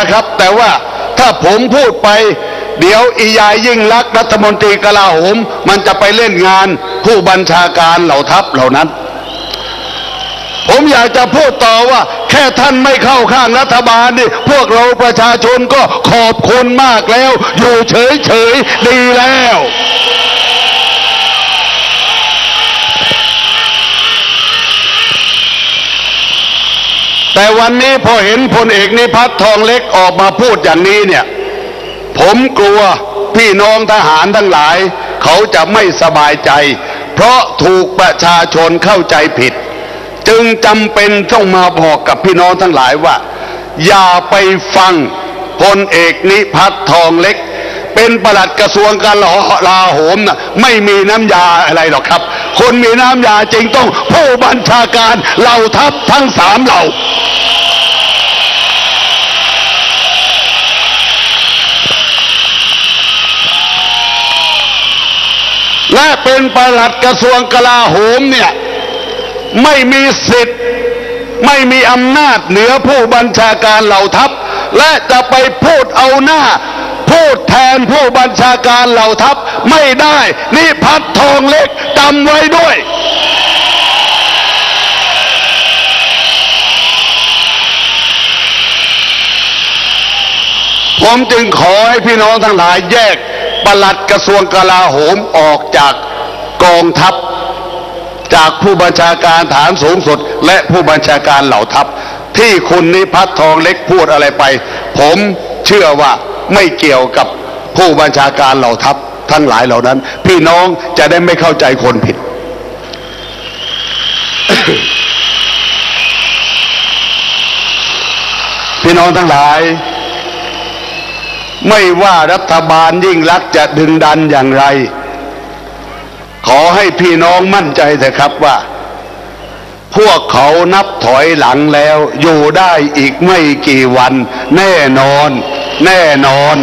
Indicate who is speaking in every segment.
Speaker 1: นะครับ แต่ว่าถ้าผมพูดไป เดี๋ยวอียายยิ่งรักรัฐมนตรีกลาโหม มันจะไปเล่นงานผู้บัญชาการเหล่าทัพเหล่านั้น ผมอยากจะพูดต่อว่า แค่ท่านไม่เข้าข้างรัฐบาลนี่พวกเราประชาชนก็ขอบคุณมากแล้ว อยู่เฉยๆดีแล้ว แต่วันนี้พอเห็นพลเอกนิพัฒน์ทองเล็กออกมาพูดอย่างนี้เนี่ย ผมกลัวพี่น้องทหารทั้งหลาย เขาจะไม่สบายใจ เพราะถูกประชาชนเข้าใจผิด จึงจำเป็นต้องมาบอกกับพี่น้องทั้งหลายว่า อย่าไปฟังพลเอกนิพัฒน์ทองเล็ก เป็นประหลัดกระทรวงการลาโหมนะไม่มีน้ำยาอะไรหรอกครับ คนมีน้ำยาจริงต้องผู้บัญชาการเหล่าทัพทั้งสามเหล่า และเป็นประหลัดกระทรวงกลาโหมเนี่ย ไม่มีสิทธิ์ ไม่มีอำนาจเหนือผู้บัญชาการเหล่าทัพ และจะไปพูดเอาหน้า พูดแทนผู้บัญชาการเหล่าทัพไม่ได้ นี่พัดทองเล็กจำไว้ด้วย ผมจึงขอให้พี่น้องทั้งหลายแยกปลัดกระทรวงกลาโหมออกจากกองทัพ จากผู้บัญชาการฐานสูงสุด และผู้บัญชาการเหล่าทัพ ที่คุณนิพัฒน์ทองเล็กพูดอะไรไป ผมเชื่อว่าไม่เกี่ยวกับผู้บัญชาการเหล่าทัพทั้งหลายเหล่านั้น พี่น้องจะได้ไม่เข้าใจคนผิด พี่น้องทั้งหลาย ไม่ว่ารัฐบาลยิ่งรักจะดึงดันอย่างไร ขอให้พี่น้องมั่นใจเถอะครับว่า พวกเขานับถอยหลังแล้วอยู่ได้อีกไม่กี่วัน แน่นอน แน่นอน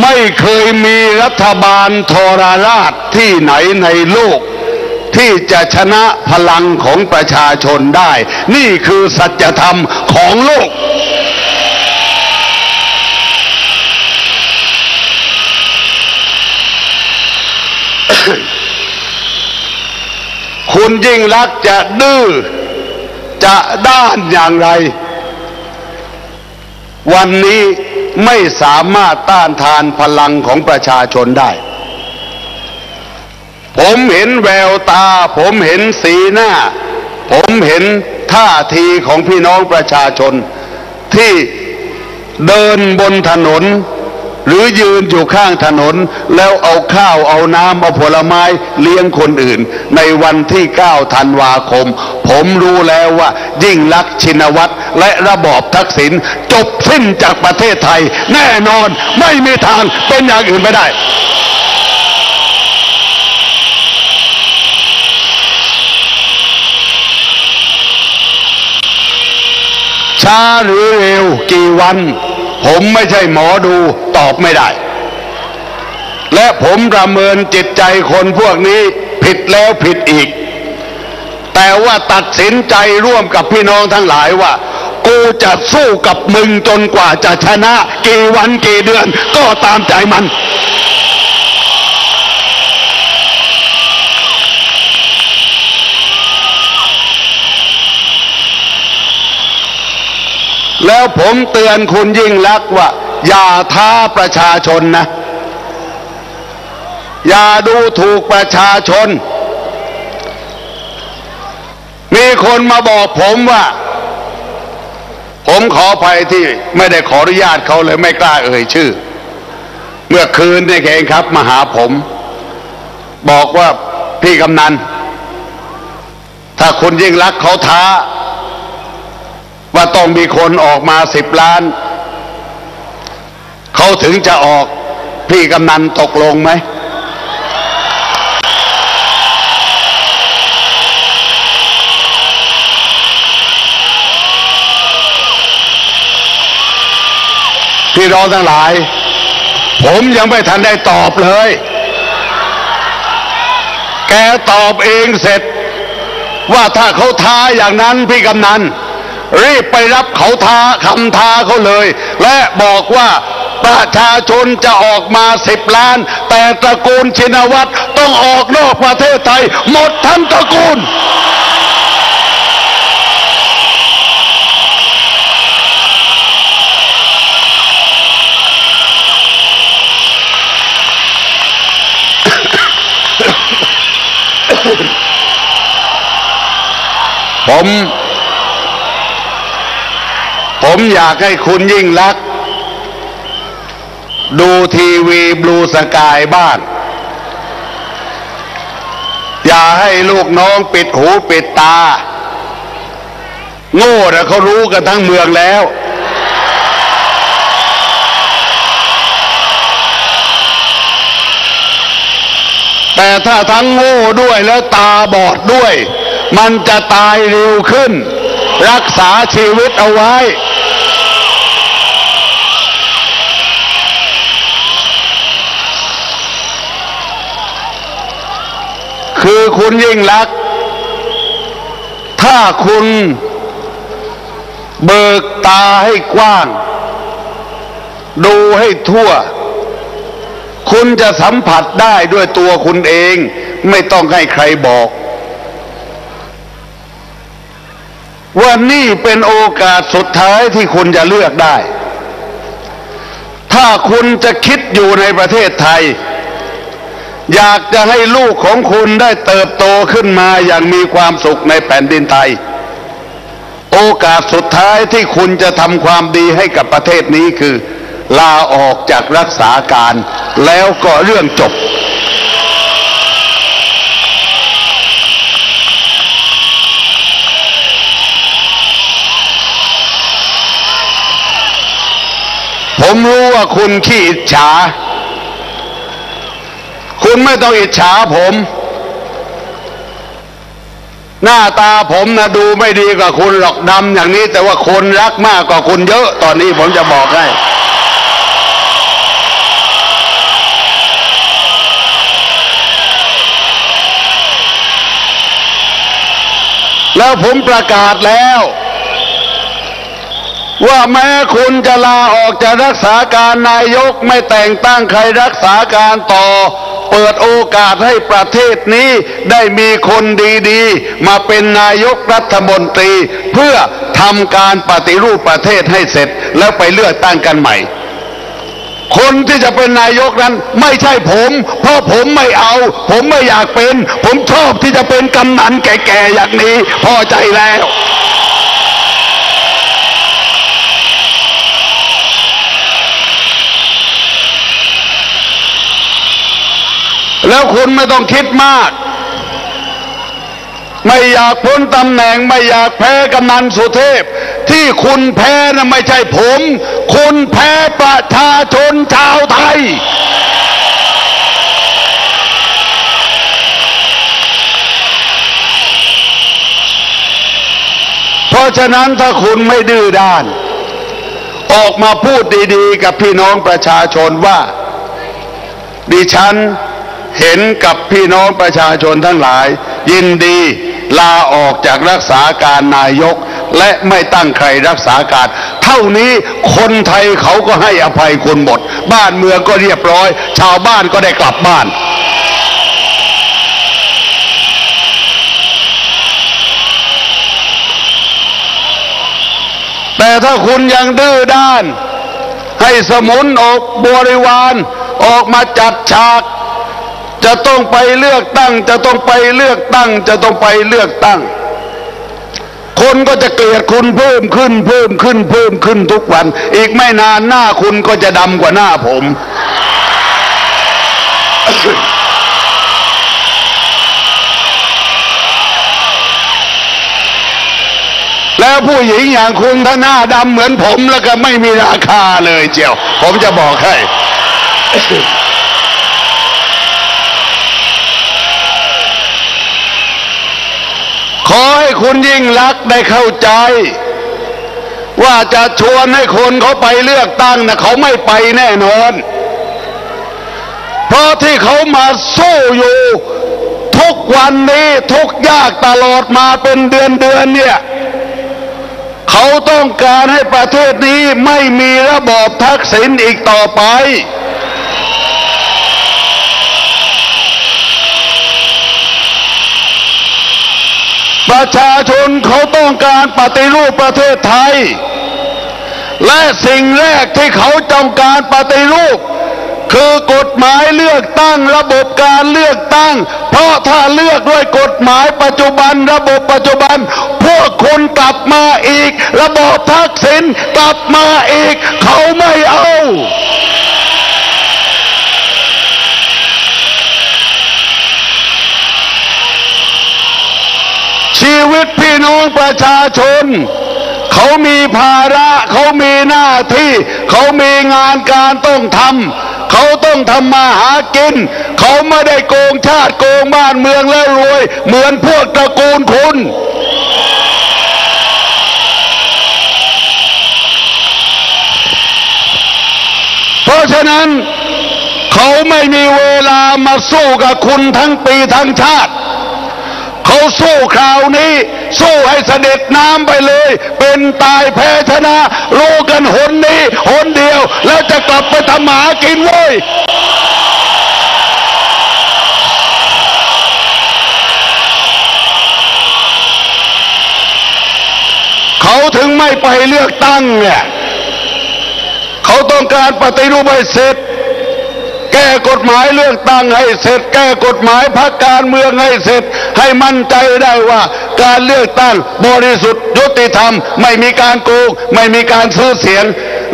Speaker 1: ไม่เคยมีรัฐบาลทรราชที่ไหนในโลก ที่จะชนะพลังของประชาชนได้ นี่คือสัจธรรมของโลก คุณยิ่งรักจะดื้อจะด้านอย่างไร วันนี้ไม่สามารถต้านทานพลังของประชาชนได้ ผมเห็นแววตา ผมเห็นสีหน้า ผมเห็นท่าทีของพี่น้องประชาชน ที่เดินบนถนน หรือยืนอยู่ข้างถนน แล้วเอาข้าวเอาน้ำเอาผลไม้เลี้ยงคนอื่น ในวันที่ 9 ธันวาคม ผมรู้แล้วว่า ยิ่งลักษณ์ชินวัตรและระบอบทักษิณจบสิ้นจากประเทศไทย แน่นอนไม่มีทางเป็นอย่างอื่นไม่ได้ ช้าหรือเร็วกี่วัน ผมไม่ใช่หมอดูตอบไม่ได้ และผมประเมินจิตใจคนพวกนี้ผิดแล้วผิดอีก แต่ว่าตัดสินใจร่วมกับพี่น้องทั้งหลายว่า กูจะสู้กับมึงจนกว่าจะชนะ กี่วันกี่เดือนก็ตามใจมัน แล้วผมเตือนคุณยิ่งลักษณ์ว่า อย่าท้าประชาชนนะ อย่าดูถูกประชาชน มีคนมาบอกผมว่า ผมขออภัยที่ไม่ได้ขออนุญาตเขาเลยไม่กล้าเอ่ยชื่อ เมื่อคืนนี่เองครับมาหาผม บอกว่าพี่กำนัน ถ้าคุณยิ่งรักษณ์เขาท้า ว่าต้องมีคนออกมาสิบล้าน เขาถึงจะออกพี่กำนันตกลงไหม พี่น้องทั้งหลาย ผมยังไม่ทันได้ตอบเลย แกแกตอบเองเสร็จ ว่าถ้าเขาท้าอย่างนั้นพี่กำนัน รีบไปรับเขาทาคำทาเขาเลย และบอกว่าประชาชนจะออกมาสิบล้าน แต่ตระกูลชินวัตรต้องออกนอกประเทศไทย หมดทั้งตระกูลผม ผมอยากให้คุณยิ่งรักษณ์ดูทีวีบลูสกายบ้างอย่าให้ลูกน้องปิดหูปิดตา โง่แต่เขารู้กันทั้งเมืองแล้ว แต่ถ้าทั้งโง่ด้วยแล้วตาบอดด้วย มันจะตายเร็วขึ้น รักษาชีวิตเอาไว้ คือคุณยิ่งรัก ถ้าคุณเบิกตาให้กว้าง ดูให้ทั่ว คุณจะสัมผัสได้ด้วยตัวคุณเอง ไม่ต้องให้ใครบอก ว่านี่เป็นโอกาสสุดท้ายที่คุณจะเลือกได้ ถ้าคุณจะคิดอยู่ในประเทศไทย อยากจะให้ลูกของคุณได้เติบโตขึ้นมาอย่างมีความสุขในแผ่นดินไทย โอกาสสุดท้ายที่คุณจะทำความดีให้กับประเทศนี้คือ ลาออกจากรักษาการ แล้วก็เรื่องจบ ผมรู้ว่าคุณขี้อิจฉา คุณไม่ต้องอิจฉาผม หน้าตาผมนะดูไม่ดีกว่าคุณหรอกดำอย่างนี้ แต่ว่าคนรักมากกว่าคุณเยอะ ตอนนี้ผมจะบอกให้แล้วผมประกาศแล้ว ว่าแม้คุณจะลาออกจากรักษาการนายกไม่แต่งตั้งใครรักษาการต่อ เปิดโอกาสให้ประเทศนี้ได้มีคนดีๆ มาเป็นนายกรัฐมนตรี เพื่อทำการปฏิรูปประเทศให้เสร็จแล้วไปเลือกตั้งกันใหม่ คนที่จะเป็นนายกนั้นไม่ใช่ผม เพราะผมไม่เอา ผมไม่อยากเป็น ผมชอบที่จะเป็นกำนันแก่ๆอย่างนี้ พอใจแล้ว แล้วคุณไม่ต้องคิดมาก ไม่อยากพ้นตำแหน่งไม่อยากแพ้กำนันสุเทพ ที่คุณแพ้นะไม่ใช่ผม คุณแพ้ประชาชนชาวไทย เพราะฉะนั้นถ้าคุณไม่ดื้อด้าน ออกมาพูดดีๆ กับพี่น้องประชาชนว่า ดิฉัน เห็นกับพี่น้องประชาชนทั้งหลาย ยินดีลาออกจากรักษาการนายก และไม่ตั้งใครรักษาการ เท่านี้คนไทยเขาก็ให้อภัยคุณหมด บ้านเมืองก็เรียบร้อย ชาวบ้านก็ได้กลับบ้านแต่ถ้าคุณยังดื้อด้าน ให้สมุนออกบริวาร ออกมาจัดฉาก จะต้องไปเลือกตั้ง จะต้องไปเลือกตั้ง จะต้องไปเลือกตั้ง คนก็จะเกลียดคุณเพิ่มขึ้น เพิ่มขึ้น เพิ่มขึ้นทุกวัน อีกไม่นานหน้าคุณก็จะดำกว่าหน้าผม แล้วผู้หญิงอย่างคุณถ้าหน้าดำเหมือนผมแล้วก็ไม่มีราคาเลยเจียว ผมจะบอกให้ ขอให้ คุณยิ่งรักได้เข้าใจ ว่าจะชวนให้คนเขาไปเลือกตั้งนะเขาไม่ไปแน่นอน เพราะที่เขามาสู้อยู่ ทุกวันนี้ทุกยากตลอดมาเป็นเดือนเดือนเนี่ยเขาต้องการให้ประเทศนี้ไม่มีระบอบทักษิณอีกต่อไป ประชาชนเขาต้องการปฏิรูปประเทศไทย และสิ่งแรกที่เขาต้องการปฏิรูป คือกฎหมายเลือกตั้งระบบการเลือกตั้ง เพราะถ้าเลือกด้วยกฎหมายปัจจุบัน ระบบปัจจุบัน พวกคุณกลับมาอีก ระบบทักษิณกลับมาอีก เขาไม่เอา ชีวิตพี่น้องประชาชน เขามีภาระเขามีหน้าที่ เขามีงานการต้องทำเขาต้องทำมาหากิน เขาไม่ได้โกงชาติโกงบ้านเมืองแล้วรวย เหมือนพวกตระกูลคุณเพราะฉะนั้น เขาไม่มีเวลามาสู้กับคุณทั้งปีทั้งชาติ เขาสู้คราวนี้ สู้ให้เสด็จน้ำไปเลย เป็นตายแพ้ชนะรู้กันหนนี้หนเดียว แล้วจะกลับไปทำหมากินเว้ยเขาถึงไม่ไปเลือกตั้งเนี่ย เขาต้องการปฏิรูปให้เสร็จ แก้กฎหมายเลือกตั้งให้เสร็จ แก้กฎหมายพักการเมืองให้เสร็จ ให้มั่นใจได้ว่า การเลือกตั้งบริสุทธิ์ยุติธรรม ไม่มีการโกงไม่มีการซื้อเสียง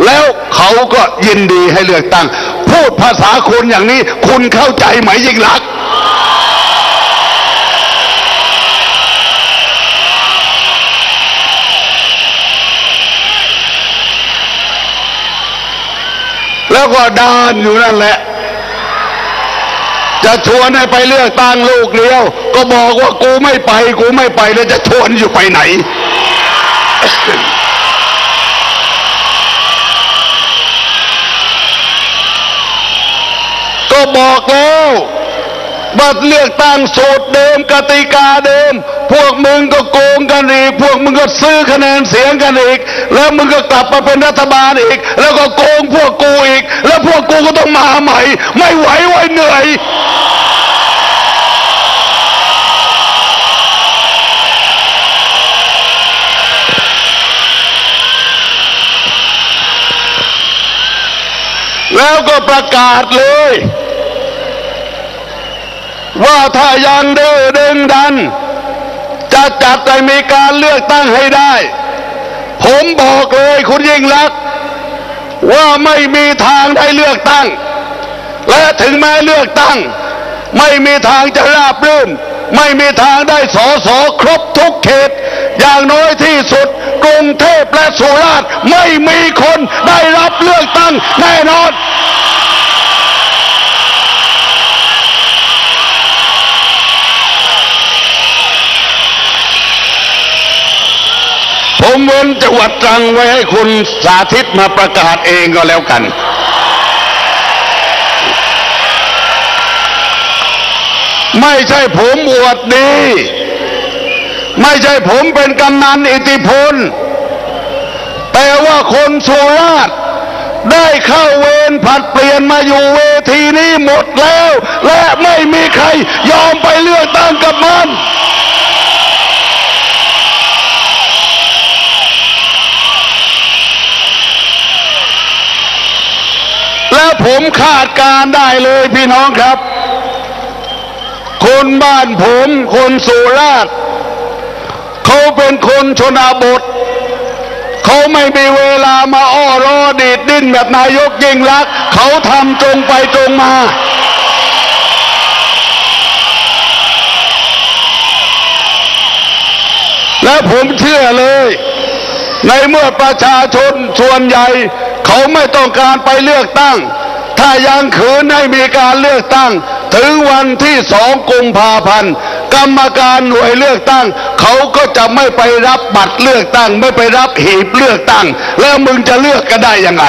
Speaker 1: แล้วเขาก็ยินดีให้เลือกตั้ง พูดภาษาคนอย่างนี้ คุณเข้าใจไหมยิ่งรักษณ์แล้วก็ดานอยู่นั่นแหละ จะชวนให้ไปเลือกตั้งลูกเดียว ก็บอกว่ากูไม่ไป กูไม่ไปแล้วจะชวนอยู่ไปไหน ก็บอกแล้วบัตรเลือกตั้งสูตรเดิมกติกาเดิม พวกมึงก็โกงกันอีก พวกมึงก็ซื้อคะแนนเสียงกันอีก แล้วมึงก็กลับมาเป็นรัฐบาลอีก แล้วก็โกงพวกกูอีก แล้วพวกกูก็ต้องมาใหม่ ไม่ไหวไว้เหนื่อย แล้วก็ประกาศเลย ว่าถ้ายังดื้อดึงดัน จะจัดให้มีการเลือกตั้งให้ได้ ผมบอกเลยคุณยิ่งรัก ว่าไม่มีทางได้เลือกตั้ง และถึงแม้เลือกตั้ง ไม่มีทางจะราบรื่น ไม่มีทางได้สอสอครบทุกเขต อย่างน้อยที่สุด กรุงเทพและสุราษฎร์ไม่มีคนได้รับเลือกตั้งแน่นอนผมเว้นจังหวัดตรังไว้ให้คุณสาธิตมาประกาศเองก็แล้วกัน ไม่ใช่ผมอวดดี ไม่ใช่ผมเป็นกำนันอิทธิพล แต่ว่าคนสุราษฎ์ได้เข้าเวรผัดเปลี่ยนมาอยู่เวทีนี้หมดแล้ว และไม่มีใครยอมไปเลือกตั้งกับมัน แล้วผมคาดการได้เลยพี่น้องครับ คนบ้านผมคนสุราษฎร์เขาเป็นคนชนบท เขาไม่มีเวลามาอ้อรอดีดดิ้นแบบนายกยิ่งรัก เขาทำตรงไปตรงมาและผมเชื่อเลย ในเมื่อประชาชนส่วนใหญ่ เขาไม่ต้องการไปเลือกตั้ง ถ้ายังขืนให้มีการเลือกตั้ง ถึงวันที่สองกุมภาพันธ์กรรมการหน่วยเลือกตั้ง เขาก็จะไม่ไปรับบัตรเลือกตั้ง ไม่ไปรับหีบเลือกตั้ง แล้วมึงจะเลือกกันได้ยังไง